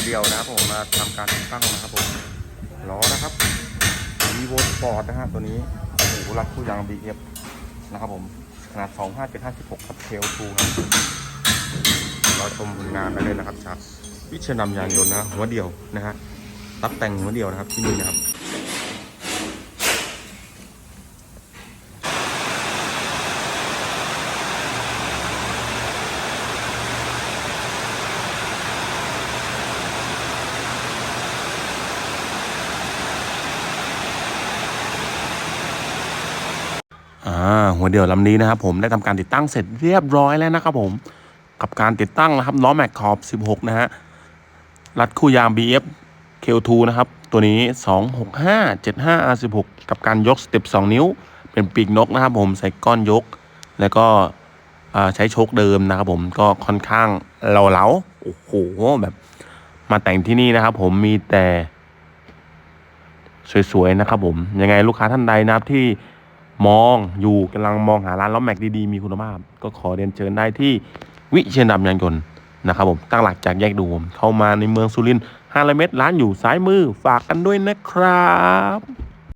วเดียวนะครับผมมาทำการติดตั้งนะครับผมล้อนะครับวีโวสปอร์ตนะฮะตัวนี้โอ้โหรัดคู่ยางบีเอฟนะครับผมขนาด 25756ครับเทลทูครับรอชมผลงานได้เลยนะครับจากวิชนำยานยนต์นะหัวเดียวนะฮะรับแต่งหัวเดียวนะครับที่นี่นะครับ อ่าหัวเดี่ยวลำนี้นะครับผมได้ทำการติดตั้งเสร็จเรียบร้อยแล้วนะครับผมกับการติดตั้งนะครับล้อแม็กขอบ 16 นะฮะรัดคู่ยาง BF K2 นะครับ ตัวนี้ 265 75 R16 กับการยกสเต็ป2 นิ้ว เป็นปีกนกนะครับผมใส่ก้อนยก แล้วก็ใช้โชคเดิมนะครับผมก็ค่อนข้างเหลาๆโอ้โหแบบมาแต่งที่นี่นะครับผมมีแต่ สวยๆนะครับผมยังไงลูกค้าท่านใดนะครับที่ มองอยู่กำลังมองหาร้านล้อแม็กดีๆ มีคุณภาพ ก็ขอเรียนเชิญได้ที่วิเชียนดำยางยนต์นะครับผมตั้งหลักจากแยกดูมเข้ามาในเมืองสุรินทร์500เมตรร้านอยู่ซ้ายมือฝากกันด้วยนะครับ